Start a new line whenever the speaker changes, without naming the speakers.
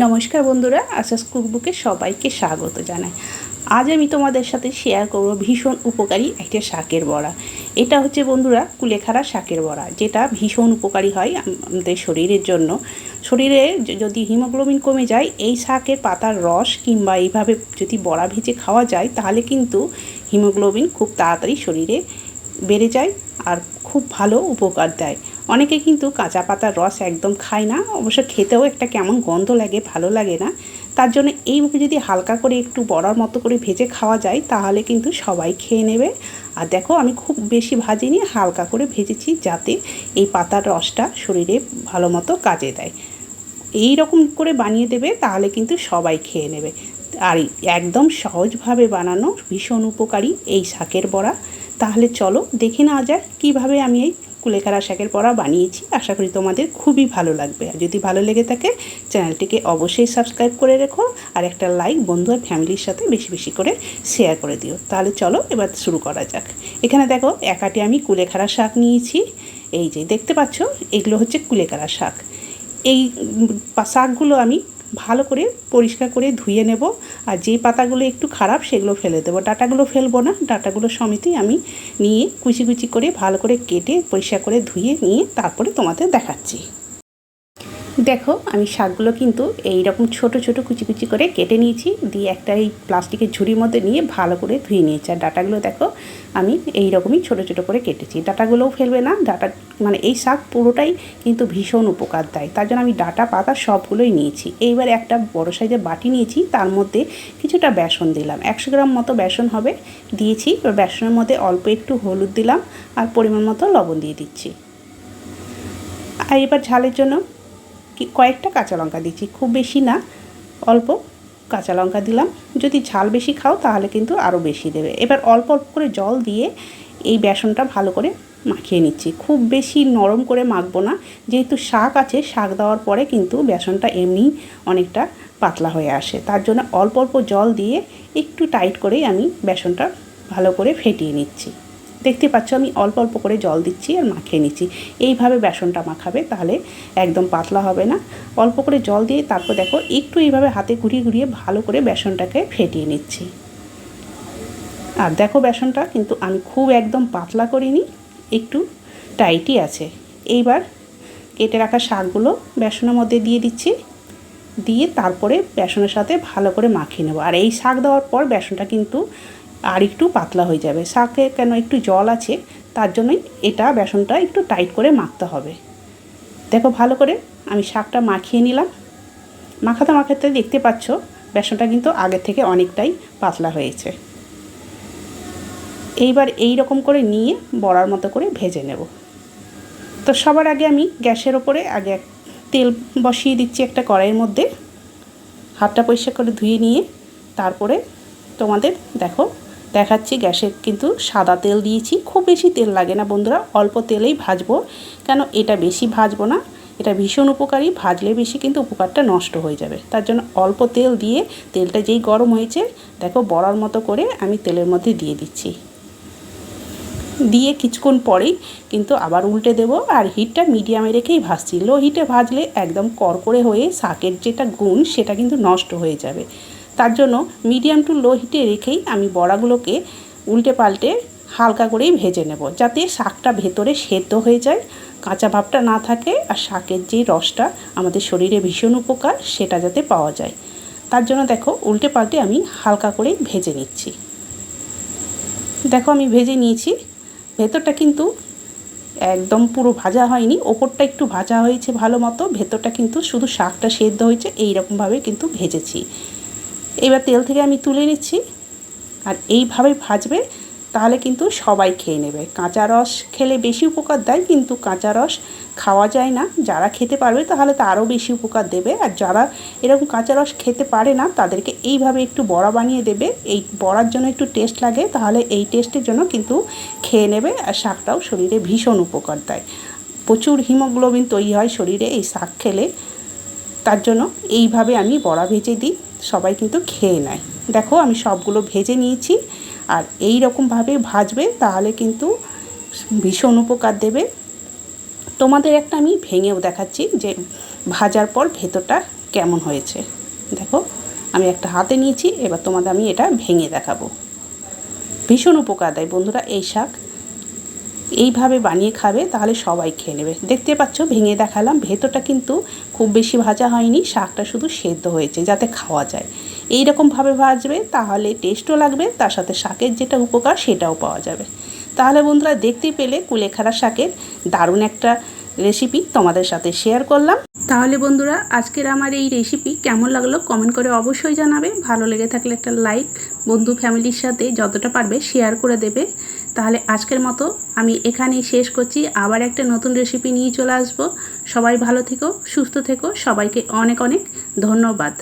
নমস্কার বন্ধুরা, আসাস কুকবুকে সবাইকে স্বাগত জানাই। আজ আমি তোমাদের সাথে শেয়ার করব ভীষণ উপকারী একটা শাকের বড়া। এটা হচ্ছে বন্ধুরা কুলেখাড়া শাকের বড়া, যেটা ভীষণ উপকারী হয় আমাদের শরীরের জন্য। শরীরে যদি হিমোগ্লোবিন কমে যায়, এই শাকের পাতার রস কিংবা এইভাবে যদি বড়া ভেজে খাওয়া যায়, তাহলে কিন্তু হিমোগ্লোবিন খুব তাড়াতাড়ি শরীরে বেড়ে যায় আর খুব ভালো উপকার দেয়। অনেকে কিন্তু কাঁচা পাতার রস একদম খায় না, অবশ্য খেতেও একটা কেমন গন্ধ লাগে, ভালো লাগে না। তার জন্য এইভাবে যদি হালকা করে একটু বড়ার মতো করে ভেজে খাওয়া যায়, তাহলে কিন্তু সবাই খেয়ে নেবে। আর দেখো, আমি খুব বেশি ভাজিনি হালকা করে ভেজেছি যাতে এই পাতার রসটা শরীরে ভালো মতো কাজে দেয়। এই রকম করে বানিয়ে দেবে, তাহলে কিন্তু সবাই খেয়ে নেবে। আর একদম সহজভাবে বানানো ভীষণ উপকারী এই শাকের বড়া। তাহলে চলো দেখে নেওয়া যাক কীভাবে আমি এই কুলেখাড়া শাকের বড়া বানিয়েছি, আশা করি তোমাদের খুবই ভালো লাগবে। আর যদি ভালো লেগে থাকে, চ্যানেলটিকে অবশ্যই সাবস্ক্রাইব করে রেখো আর একটা লাইক বন্ধু আর ফ্যামিলির সাথে বেশি বেশি করে শেয়ার করে দিও। তাহলে চলো এবার শুরু করা যাক। এখানে দেখো একাটি আমি কুলেখাড়া শাক নিয়েছি। এই যে, দেখতে পাচ্ছ, এগুলো হচ্ছে কুলেখাড়া শাক। এই শাকগুলো আমি ভালো করে পরিষ্কার করে ধুয়ে নেব। আর যে পাতাগুলো একটু খারাপ, সেগুলো ফেলে দেবো। ডাটাগুলো ফেলব না। ডাটাগুলো সমিতি আমি নিয়ে কুচি কুচি করে ভালো করে কেটে পরিষ্কার করে ধুয়ে নিয়ে তারপরে তোমাদের দেখাচ্ছি। দেখো, আমি শাকগুলো কিন্তু এই রকম ছোট ছোট কুচি কুচি করে কেটে নিয়েছি। দিয়ে একটা এই প্লাস্টিকের ঝুড়ির মধ্যে নিয়ে ভালো করে ধুয়ে নিয়েছি। আর ডাটাগুলো দেখো, আমি এই রকমই ছোট ছোট করে কেটেছি। ডাটাগুলোও ফেলবে না, ডাটা মানে এই শাক পুরোটাই কিন্তু ভীষণ উপকার দেয়। তার জন্য আমি ডাটা, পাতা সবগুলোই নিয়েছি। এইবার একটা বড় সাইজের বাটি নিয়েছি, তার মধ্যে কিছুটা বেসন দিলাম। একশো গ্রাম মতো বেসন হবে, দিয়েছি। এবার বেসনের মধ্যে অল্প একটু হলুদ দিলাম আর পরিমাণ মতো লবণ দিয়ে দিচ্ছি। আর এবার ঝালের জন্য কয়েকটা কাঁচা লঙ্কা দিচ্ছি, খুব বেশি না, অল্প কাঁচা লঙ্কা দিলাম। যদি ঝাল বেশি খাও তাহলে কিন্তু আরও বেশি দেবে। এবার অল্প অল্প করে জল দিয়ে এই বেসনটা ভালো করে মাখিয়ে নিচ্ছি। খুব বেশি নরম করে মাখবো না, যেহেতু শাক আছে, শাক দেওয়ার পরে কিন্তু বেসনটা এমনি অনেকটা পাতলা হয়ে আসে। তার জন্য অল্প অল্প জল দিয়ে একটু টাইট করেই আমি বেসনটা ভালো করে ফেটিয়ে নিচ্ছি। দেখতে পাচ্ছ, আমি অল্প অল্প করে জল দিচ্ছি আর মাখিয়ে নিচ্ছি। এইভাবে বেসনটা মাখাবে, তাহলে একদম পাতলা হবে না। অল্প করে জল দিয়ে তারপর দেখো, একটু এইভাবে হাতে ঘুরিয়ে ঘুরিয়ে ভালো করে বেসনটাকে ফেটিয়ে নিচ্ছি। আর দেখো বেসনটা, কিন্তু আমি খুব একদম পাতলা করিনি, একটু টাইটই আছে। এইবার কেটে রাখা শাকগুলো বেসনের মধ্যে দিয়ে দিচ্ছি। দিয়ে তারপরে বেসনের সাথে ভালো করে মাখিয়ে নেব। আর এই শাক দেওয়ার পর বেসনটা কিন্তু আর একটু পাতলা হয়ে যাবে। শাকে কেন একটু জল আছে, তার জন্যই এটা বেসনটা একটু টাইট করে মাখতে হবে। দেখো ভালো করে আমি শাকটা মাখিয়ে নিলাম। মাখাতে মাখাতে দেখতে পাচ্ছ, বেসনটা কিন্তু আগের থেকে অনেকটাই পাতলা হয়েছে। এইবার এই রকম করে নিয়ে বড়ার মতো করে ভেজে নেব। তো সবার আগে আমি গ্যাসের ওপরে আগে তেল বসিয়ে দিচ্ছি একটা কড়াইয়ের মধ্যে। হাতটা পরিষ্কার করে ধুয়ে নিয়ে তারপরে তোমাদের দেখো দেখাচ্ছি গ্যাসে কিন্তু সাদা তেল দিয়েছি। খুব বেশি তেল লাগে না বন্ধুরা, অল্প তেলেই ভাজবো। কেন এটা বেশি ভাজবো না, এটা ভীষণ উপকারী, ভাজলে বেশি কিন্তু উপকারটা নষ্ট হয়ে যাবে। তার জন্য অল্প তেল দিয়ে তেলটা যেই গরম হয়েছে, দেখো বড়ার মতো করে আমি তেলের মধ্যে দিয়ে দিচ্ছি। দিয়ে কিছুক্ষণ পরেই কিন্তু আবার উল্টে দেবো আর হিটটা মিডিয়ামে রেখেই ভাজছি। লো হিটে ভাজলে একদম করকরে হয়ে শাকের যেটা গুণ, সেটা কিন্তু নষ্ট হয়ে যাবে। তার জন্য মিডিয়াম টু লো হিটে রেখেই আমি বড়াগুলোকে উল্টে পাল্টে হালকা করেই ভেজে নেব, যাতে শাকটা ভেতরে সেদ্ধ হয়ে যায়, কাঁচা ভাবটা না থাকে আর শাকের যে রসটা আমাদের শরীরে ভীষণ উপকার সেটা যাতে পাওয়া যায়। তার জন্য দেখো উল্টে পাল্টে আমি হালকা করেই ভেজে নিচ্ছি। দেখো আমি ভেজে নিয়েছি, ভেতরটা কিন্তু একদম পুরো ভাজা হয়নি, ওপরটা একটু ভাজা হয়েছে ভালো মতো, ভেতরটা কিন্তু শুধু শাকটা সেদ্ধ হয়েছে, এইরকমভাবে কিন্তু ভেজেছি। এবার তেল থেকে আমি তুলে নিচ্ছি। আর এইভাবে ভাজবে, তাহলে কিন্তু সবাই খেয়ে নেবে। কাঁচা রস খেলে বেশি উপকার দেয়, কিন্তু কাঁচা রস খাওয়া যায় না। যারা খেতে পারবে, তাহলে তো আরও বেশি উপকার দেবে। আর যারা এরকম কাঁচা রস খেতে পারে না, তাদেরকে এইভাবে একটু বড়া বানিয়ে দেবে। এই বড়ার জন্য একটু টেস্ট লাগে, তাহলে এই টেস্টের জন্য কিন্তু খেয়ে নেবে। আর শাকটাও শরীরে ভীষণ উপকার দেয়। প্রচুর হিমোগ্লোবিন তৈরি হয় শরীরে এই শাক খেলে। তার জন্য এইভাবে আমি বড়া ভেজে দিই। সবাই কিন্তু খেয়ে নেয়। দেখো আমি সবগুলো ভেজে নিয়েছি আর এই রকমভাবে ভাজবে তাহলে কিন্তু ভীষণ উপকার দেবে। তোমাদের একটা আমি ভেঙেও দেখাচ্ছি যে ভাজার পর ভেতরটা কেমন হয়েছে। দেখো আমি একটা হাতে নিয়েছি, এবার তোমাদের আমি এটা ভেঙে দেখাবো। ভীষণ উপকার দেয় বন্ধুরা এই শাক। এইভাবে বানিয়ে খাবে, তাহলে সবাই খেয়ে নেবে। দেখতে পাচ্ছ, ভেঙে দেখালাম। ভেতরটা কিন্তু খুব বেশি ভাজা হয়নি, শাকটা শুধু সেদ্ধ হয়েছে, যাতে খাওয়া যায়। এই রকমভাবে ভাজবে, তাহলে টেস্টও লাগবে, তার সাথে শাকের যেটা উপকার, সেটাও পাওয়া যাবে। তাহলে বন্ধুরা, দেখতে পেলে কুলেখাড়া শাকের দারুণ একটা রেসিপি তোমাদের সাথে শেয়ার করলাম। তাহলে বন্ধুরা, আজকের আমার এই রেসিপি কেমন লাগল কমেন্ট করে অবশ্যই জানাবে। ভালো লেগে থাকলে একটা লাইক বন্ধু ফ্যামিলির সাথে যতটা পারবে শেয়ার করে দেবে। তাহলে আজকের মতো আমি এখানেই শেষ করছি। আবার একটা নতুন রেসিপি নিয়ে চলে আসব। সবাই ভালো থেকো, সুস্থ থেকো। সবাইকে অনেক অনেক ধন্যবাদ।